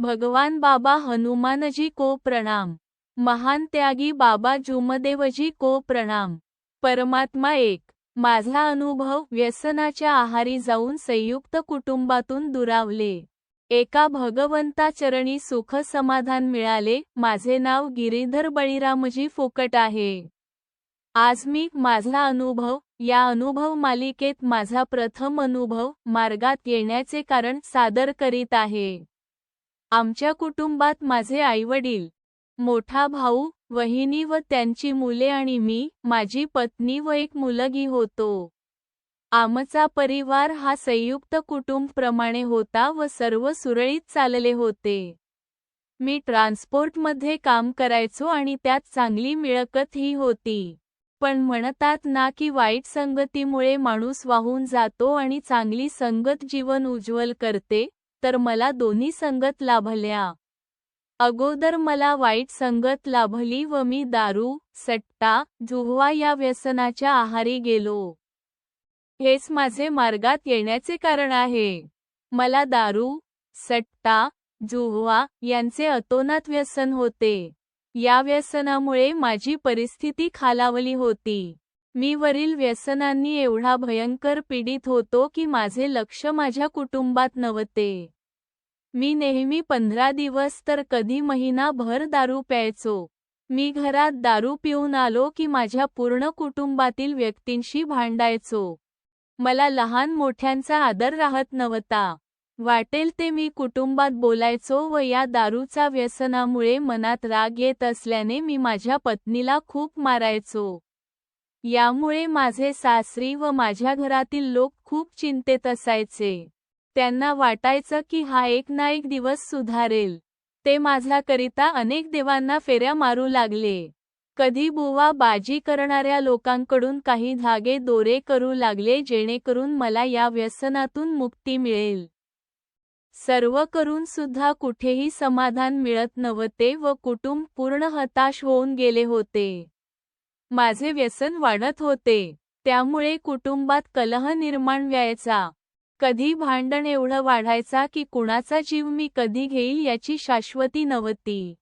भगवान बाबा हनुमानजी को प्रणाम. महान त्यागी बाबा जुमदेवजी को प्रणाम. परमात्मा एक माझा अनुभव व्यसनाच्या आहारी जाऊन संयुक्त कुटुंबातून दुरावले. एका भगवंता चरणी सुख समाधान मिळाले माझे नाव गिरीधर बळीरामजी फुकट आहे. आज मी माझा अनुभव या अनुभव मालिकेत माझा प्रथम अनुभव मार्गात येण्याचे कारण सादर करीत आहे. आमच्या कुटुंबात माझे आईवडील मोठा भाऊ वहिनी व त्यांची मुले आणि मी माझी पत्नी व एक मुलगी होतो. आमचा परिवार हा संयुक्त कुटुंब प्रमाणे होता व सर्व सुरळीत चालले होते. मी ट्रान्सपोर्टमध्ये काम करायचो आणि त्यात चांगली मिळकतही होती. पण म्हणतात ना की वाईट संगतीमुळे माणूस वाहून जातो आणि चांगली संगत जीवन उज्ज्वल करते तर मला दोन्ही संगत लाभल्या. अगोदर मला वाईट संगत लाभली व मी दारू सट्टा जुहवा या व्यसनाच्या आहारी गेलो. हेच माझे मार्गात येण्याचे कारण आहे. मला दारू सट्टा जुहवा यांचे अतोनात व्यसन होते. या व्यसनामुळे माझी परिस्थिती खालावली होती. मी वरील व्यसनांनी एवढा भयंकर पीडित होतो की माझे लक्ष माझ्या कुटुंबात नव्हते. मी नेहमी पंधरा दिवस तर कधी महिनाभर दारू प्यायचो. मी घरात दारू पिऊन आलो की माझ्या पूर्ण कुटुंबातील व्यक्तींशी भांडायचो. मला लहान मोठ्यांचा आदर राहत नव्हता. वाटेल ते मी कुटुंबात बोलायचो व या दारूचा व्यसनामुळे मनात राग येत असल्याने मी माझ्या पत्नीला खूप मारायचो. यामुळे माझे सासरी व माझ्या घरातील लोक खूप चिंतेत असायचे. त्यांना वाटायचं की हा एक ना एक दिवस सुधारेल. ते माझ्याकरिता अनेक देवांना फेऱ्या मारू लागले. कधी बुवा बाजी करणाऱ्या लोकांकडून काही धागे दोरे करू लागले जेणेकरून मला या व्यसनातून मुक्ती मिळेल. सर्व करून सुद्धा कुठेही समाधान मिळत नव्हते व कुटुंब पूर्ण हताश होऊन गेले होते. माझे व्यसन वाढत होते. त्यामुळे कुटुंबात कलह निर्माण व्हायचा. कधी भांडण एवढं वाढायचा की कुणाचा जीव मी कधी घेईल याची शाश्वती नव्हती.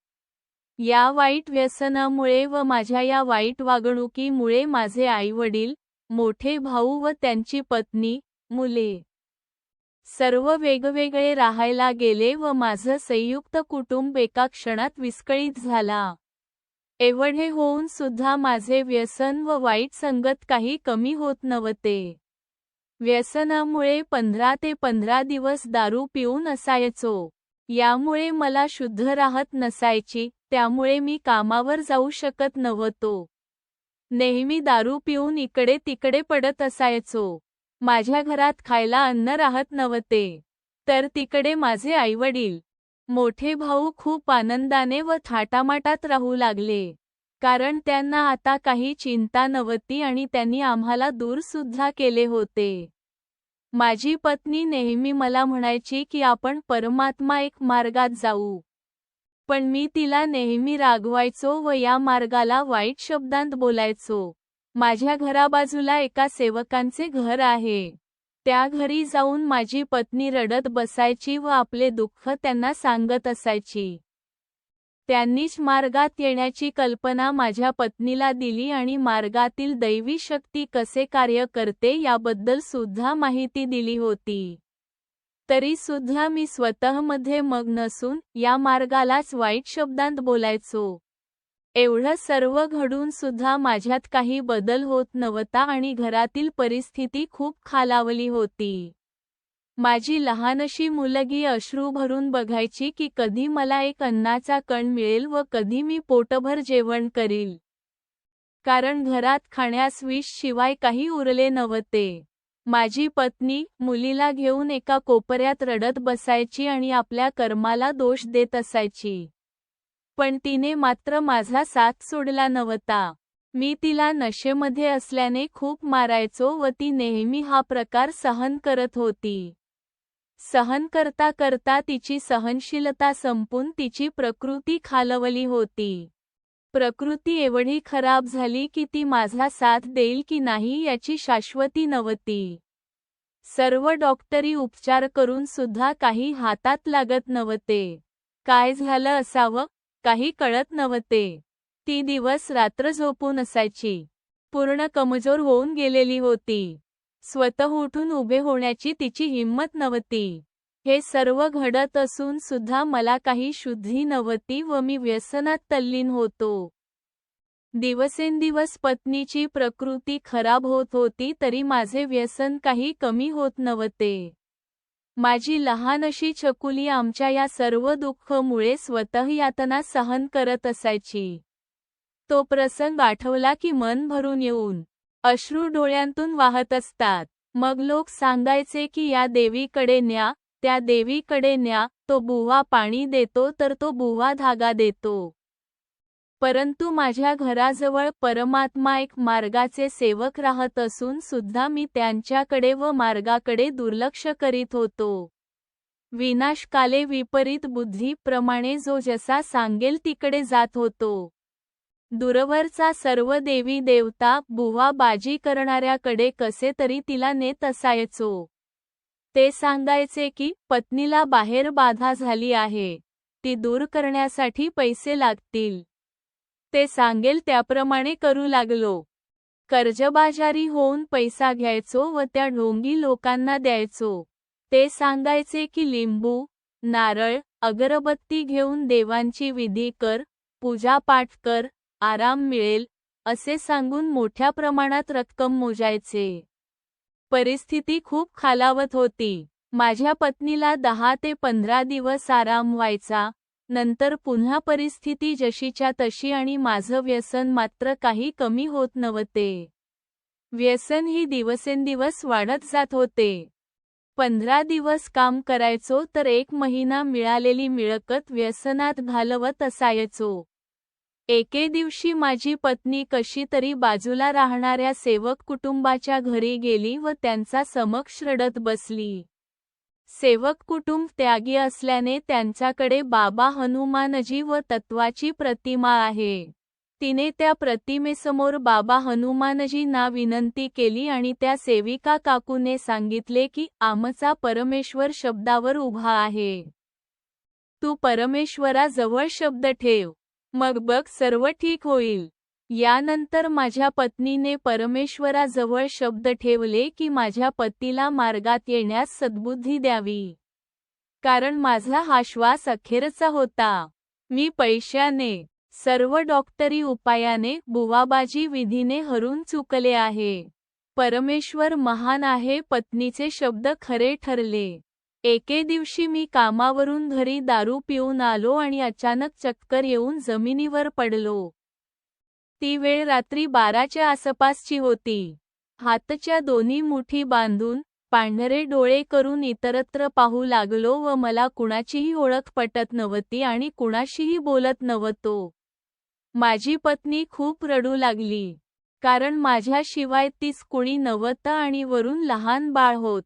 या वाईट व्यसनामुळे व माझ्या या वाईट वागणुकीमुळे माझे आईवडील मोठे भाऊ व त्यांची पत्नी मुले सर्व वेगवेगळे राहायला गेले व माझं संयुक्त कुटुंब एका क्षणात विस्कळीत झाला. एवढे होऊन सुद्धा माझे व्यसन व वाईट संगत काही कमी होत नव्हते. व्यसनामुळे पंधरा ते पंधरा दिवस दारू पिऊन असायचो. यामुळे मला शुद्ध राहत नसायची त्यामुळे मी कामावर जाऊ शकत नव्हतो. नेहमी दारू पिऊन इकडे तिकडे पडत असायचो. माझ्या घरात खायला अन्न राहत नव्हते. तर तिकडे माझे आईवडील मोठे भाऊ खूप आनंदाने व थाटामाटात राहू लागले. कारण त्यांना आता काही चिंता नव्हती आणि त्यांनी आम्हाला दूरसुद्धा केले होते. माझी पत्नी नेहमी मला म्हणायची की आपण परमात्मा एक मार्गात जाऊ. पण मी तिला नेहमी रागवायचो व या मार्गाला वाईट शब्दांत बोलायचो. माझ्या घराबाजूला एका सेवकांचे घर आहे. त्या घरी जाऊन माझी पत्नी रडत बसायची व आपले दुःख त्यांना सांगत असायची. त्यांनीच मार्गात येण्याची कल्पना माझ्या पत्नीला दिली आणि मार्गातील दैवी शक्ती कसे कार्य करते याबद्दल सुद्धा माहिती दिली होती. तरी सुद्धा मी स्वतःमध्ये मग नसून या मार्गालाच वाईट शब्दांत बोलायचो. एवढं सर्व घडून सुद्धा माझ्यात काही बदल होत नव्हता आणि घरातील परिस्थिती खूप खालावली होती. माझी लहानशी मुलगी अश्रू भरून बघायची की कधी मला एक अन्नाचा कण मिळेल व कधी मी पोटभर जेवण करील. कारण घरात खाण्यास विष शिवाय काही उरले नव्हते. माझी पत्नी मुलीला घेऊन एका कोपऱ्यात रडत बसायची आणि आपल्या कर्माला दोष देत असायची. पण तिने मात्र माझा साथ सोडला नव्हता. मी तिला नशेमध्ये असल्याने खूप मारायचो व ती नेहमी हा प्रकार सहन करत होती. सहन करता करता तिची सहनशीलता संपून तिची प्रकृती खालवली होती. प्रकृती एवढी खराब झाली की ती माझा साथ देईल की नाही याची शाश्वती नव्हती. सर्व डॉक्टरी उपचार करून सुद्धा काही हातात लागत नव्हते. काय झालं असावं? काही कळत नव्हते. ती दिवस रात्र झोपून असायची. पूर्ण कमजोर होऊन गेलेली होती. स्वतः उठून उभे होण्याची तिची हिंमत नव्हती. हे सर्व घडत असून सुद्धा मला काही शुद्धी नव्हती व मी व्यसनात तल्लीन होतो. दिवसेंदिवस पत्नीची प्रकृती खराब होत होती तरी माझे व्यसन काही कमी होत नव्हते. माझी लहान अशी छकुली आमच्या या सर्व दुःखमुळे स्वतः यातना सहन करत असायची. तो प्रसंग आठवला की मन भरून येऊन अश्रू डोळ्यांतून वाहत असतात. मग लोक सांगायचे की या देवीकडे न्या त्या देवीकडे न्या तो बुवा पाणी देतो तर तो बुवा धागा देतो. परंतु माझ्या घराजवळ परमात्मा एक मार्गाचे सेवक राहत असून सुद्धा मी त्यांच्याकडे व मार्गाकडे दुर्लक्ष करीत होतो. विनाशकाले विपरीत बुद्धीप्रमाणे जो जसा सांगेल तिकडे जात होतो. दूरवरचा सर्व देवी देवता बुवा बाजी करणाऱ्याकडे कसे तरी तिला नेत असायचो. ते सांगायचे की पत्नीला बाहेर बाधा झाली आहे. ती दूर करण्यासाठी पैसे लागतील. ते सांगेल त्याप्रमाणे करू लागलो. कर्जबाजारी होऊन पैसा घ्यायचो व त्या ढोंगी लोकांना द्यायचो. ते सांगायचे की लिंबू नारळ अगरबत्ती घेऊन देवांची विधी कर पूजापाठ कर आराम मिळेल असे सांगून मोठ्या प्रमाणात रक्कम मोजायचे. परिस्थिती खूप खालावत होती. माझ्या पत्नीला दहा ते पंधरा दिवस आराम व्हायचा नंतर पुन्हा परिस्थिती जशीच्या तशी आणि माझं व्यसन मात्र काही कमी होत नव्हते. व्यसन ही दिवसेंदिवस वाढत जात होते. पंधरा दिवस काम करायचो तर एक महिना मिळालेली मिळकत व्यसनात घालवत असायचो. एके दिवशी माझी पत्नी कशी तरी बाजूला राहणाऱ्या सेवक कुटुंबाच्या घरी गेली व त्यांचा समक्ष रडत बसली. सेवक कुटुंब त्यागी असल्याने त्यांच्याकडे बाबा हनुमानजी व तत्वाची प्रतिमा आहे. तिने त्या प्रतिमेसमोर बाबा हनुमानजींना विनंती केली आणि त्या सेविका काकूने सांगितले की आमचा परमेश्वर शब्दावर उभा आहे. तू परमेश्वराजवळ शब्द ठेव. मग बघ सर्व ठीक होईल. यानंतर माझ्या पत्नीने परमेश्वराजवळ शब्द ठेवले की माझ्या पतीला मार्गात येण्यास सद्बुद्धी द्यावी. कारण माझा हा श्वास अखेरचा होता. मी पैशाने सर्व डॉक्टरी उपायाने बुवाबाजी विधीने हरून चुकले आहे. परमेश्वर महान आहे पत्नीचे शब्द खरे ठरले. एके दिवशी मी कामावरून घरी दारू पिऊन आलो आणि अचानक चक्कर येऊन जमिनीवर पडलो. ती वेळ रात्री बाराच्या आसपासची होती. हातच्या दोन्ही मुठी बांधून पांढरे डोळे करून इतरत्र पाहू लागलो व मला कुणाचीही ओळख पटत नव्हती आणि कुणाशीही बोलत नव्हतो. माझी पत्नी खूप रडू लागली. कारण माझ्याशिवाय तीच कुणी नव्हतं आणि वरून लहान बाळ होत.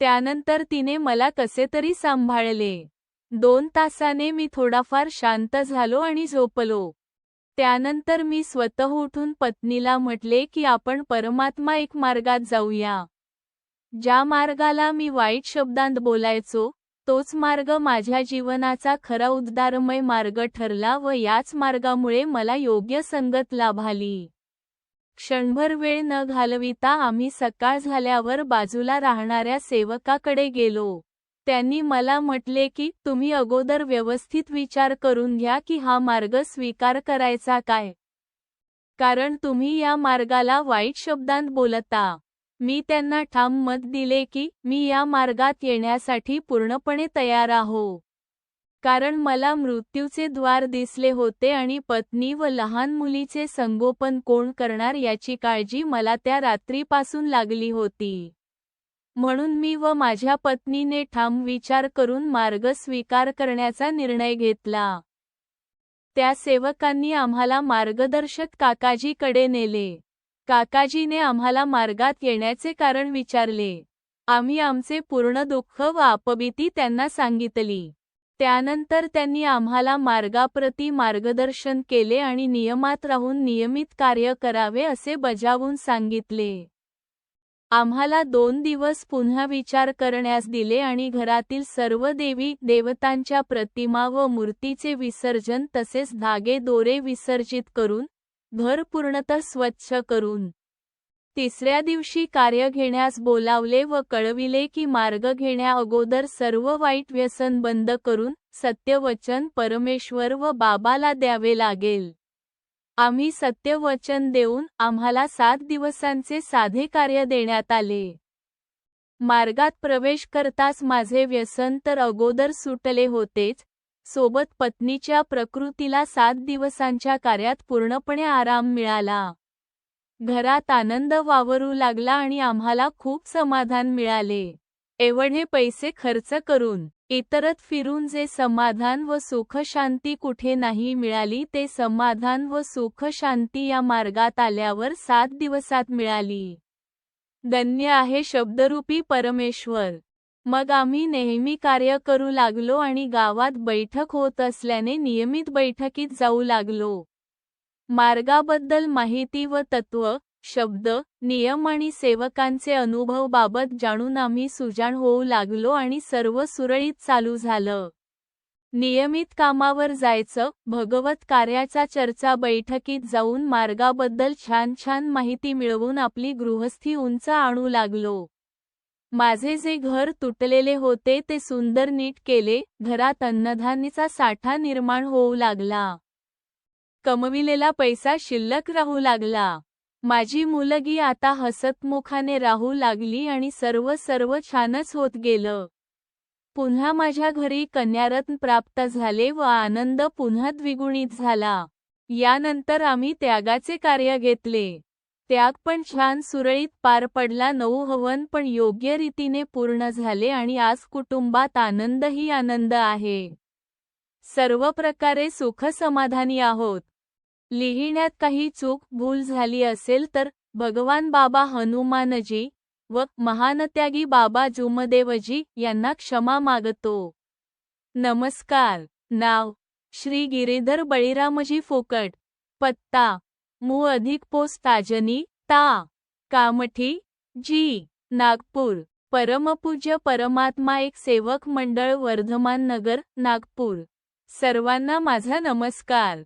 त्यानंतर तिने मला कसे तरी सांभाळले. दोन तासाने मी थोडाफार शांत झालो आणि झोपलो. त्यानंतर मी स्वतः उठून पत्नीला म्हटले की आपण परमात्मा एक मार्गात जाऊया. ज्या मार्गाला मी वाईट शब्दांत बोलायचो तोच मार्ग माझ्या जीवनाचा खरा उद्धारमय मार्ग ठरला व याच मार्गामुळे मला योग्य संगत लाभाली. क्षणभर वेळ न घालविता आम्ही सकाळ झाल्यावर बाजूला राहणाऱ्या सेवकाकडे गेलो. त्यांनी मला म्हटले की तुम्ही अगोदर व्यवस्थित विचार करून घ्या की हा मार्ग स्वीकार करायचा काय. कारण तुम्ही या मार्गाला वाईट शब्दांत बोलता. मी त्यांना ठाम मत दिले की मी या मार्गात येण्यासाठी पूर्णपणे तयार आहो. कारण मला मृत्यूचे द्वार दिसले होते आणि पत्नी व लहान मुलीचे संगोपन कोण करणार याची काळजी मला त्या रात्रीपासून लागली होती. म्हणून मी व माझ्या पत्नीने ठाम विचार करून मार्ग स्वीकार करण्याचा निर्णय घेतला. त्या सेवकांनी आम्हाला मार्गदर्शक काकाजीकडे नेले. काकाजीने आम्हाला मार्गात येण्याचे कारण विचारले. आम्ही आमचे पूर्ण दुःख व आपबीती त्यांना सांगितली. त्यानंतर त्यांनी आम्हाला मार्गाप्रती मार्गदर्शन केले आणि नियमात राहून नियमित कार्य करावे असे बजावून सांगितले. आम्हाला दोन दिवस पुन्हा विचार करण्यास दिले आणि घरातील सर्व देवी देवतांच्या प्रतिमा व मूर्तीचे विसर्जन तसेच धागे दोरे विसर्जित करून घर पूर्णतः स्वच्छ करून तिसऱ्या दिवशी कार्य घेण्यास बोलावले व कळविले की मार्ग घेण्या अगोदर सर्व वाईट व्यसन बंद करून सत्यवचन परमेश्वर व बाबाला द्यावे लागेल. आम्ही सत्यवचन देऊन आम्हाला सात दिवसांचे साधे कार्य देण्यात आले. मार्गात प्रवेश करताच माझे व्यसन तर अगोदर सुटले होतेच. सोबत पत्नीच्या प्रकृतीला सात दिवसांच्या कार्यात पूर्णपणे आराम मिळाला. घरात आनंद वावरू लागला आणि आम्हाला खूप समाधान मिळाले. एवढे पैसे खर्च करून इतरत फिरून जे समाधान व सुख शांती कुठे नाही मिळाली ते समाधान व सुख शांती या मार्गात आल्यावर सात दिवसात मिळाली. धन्य आहे शब्दरूपी परमेश्वर. मग आम्ही नेहमी कार्य करू लागलो आणि गावात बैठक होत असल्याने नियमित बैठकीत जाऊ लागलो. मार्गाबद्दल माहिती व तत्व शब्द नियम आणि सेवकांचे अनुभव बाबत जाणून आम्ही सुजाण होऊ लागलो आणि सर्व सुरळीत चालू झालं. नियमित कामावर जायचं भगवत कार्याचा चर्चा बैठकीत जाऊन मार्गाबद्दल छान छान माहिती मिळवून आपली गृहस्थी उंच आणू लागलो. माझे जे घर तुटलेले होते ते सुंदर नीट केले घरात अन्नधान्याचा साठा निर्माण होऊ लागला. कमविलेला पैसा शिल्लक राहू लागला. माझी मुलगी आता हसतमुखाने राहू लागली आणि सर्व सर्व छानच होत गेलं. पुन्हा माझ्या घरी कन्यारत्न प्राप्त झाले व आनंद पुन्हा द्विगुणित झाला. यानंतर आम्ही त्यागाचे कार्य घेतले. त्याग पण छान सुरळीत पार पडला नऊ हवन पण योग्य रीतीने पूर्ण झाले आणि आज कुटुंबात आनंदही आनंद आहे. सर्व प्रकारे सुख समाधानी आहोत. लिहिण्यात काही चूक भूल झाली असेल तर भगवान बाबा हनुमानजी व महानत्यागी बाबा जुमदेवजी यांना क्षमा मागतो. नमस्कार. नाव श्री गिरीधर बळीरामजी फोकट. पत्ता मू. अधिक पोस्ट ताजनी ता. कामठी जी. नागपूर. परमपूज्य परमात्मा एक सेवक मंडळ वर्धमान नगर नागपूर. सर्वांना माझा नमस्कार.